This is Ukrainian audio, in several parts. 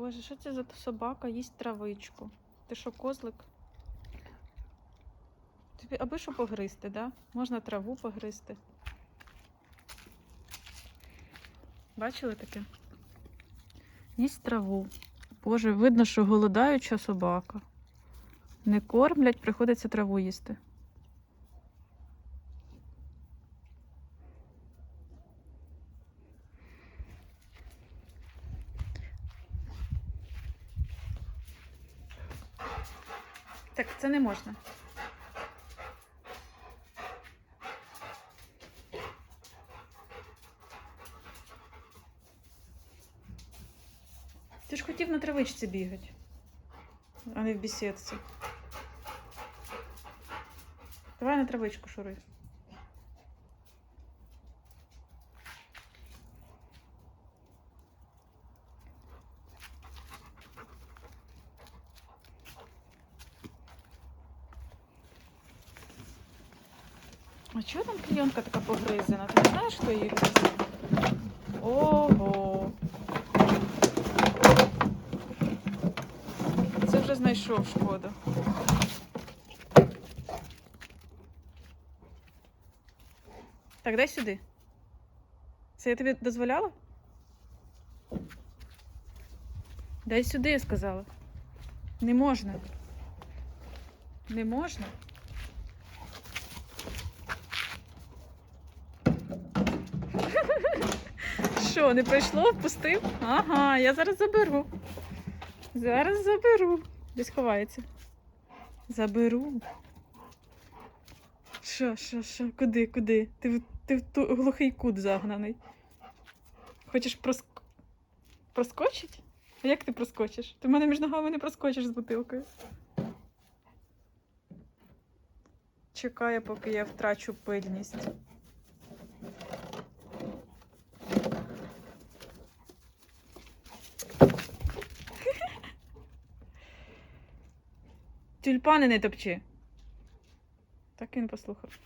Боже, що це за собака їсть травичку? Ти що, козлик? Тобі аби що погризти, да? Можна траву погризти. Бачили таке? Їсть траву. Боже, видно, що голодаюча собака. Не кормлять, приходиться траву їсти. Так, це не можна. Ти ж хотів на травичці бігати, а не в бісідці. Давай на травичку шуруй. А чого там клійонка така погризена? Ти не знаєш, хто її гризе? Ого. Це вже знайшов шкода. Так, дай сюди. Це я тобі дозволяла? Дай сюди, я сказала. Не можна. Не можна. Що, не пройшло? Впустив? Ага, я зараз заберу. Зараз заберу. Десь ховається. Заберу. Що, що, що? Куди, куди? Ти, ти в ту глухий кут загнаний. Хочеш проск... проскочить? А як ти проскочиш? Ти в мене між ногами не проскочиш з бутилкою. Чекає, поки я втрачу пильність. Тюльпани не топчи. Так він послухав.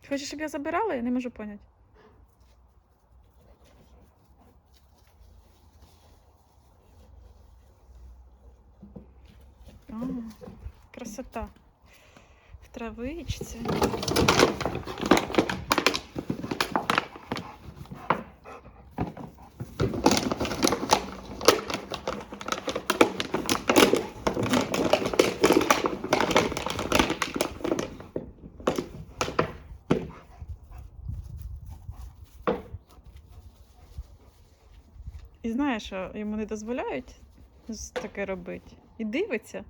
Ти хочеш, щоб я забирала? Я не можу поняти. Красота. В травичці. І знаєш, що йому не дозволяють таке робити. І дивиться.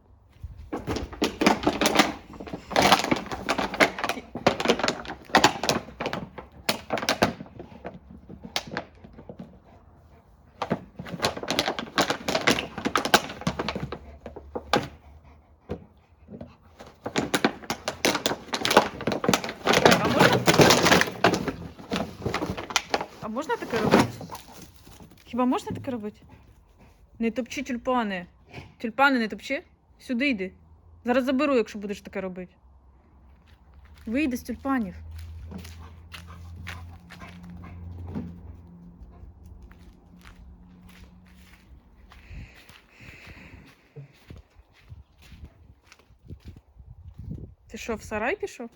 А можна таке робити? Хіба можна таке робити? Не топчи тюльпани. Тюльпани не топчи. Сюди йди. Зараз заберу, якщо будеш таке робити. Вийди з тюльпанів. Ти що, в сарай пішов?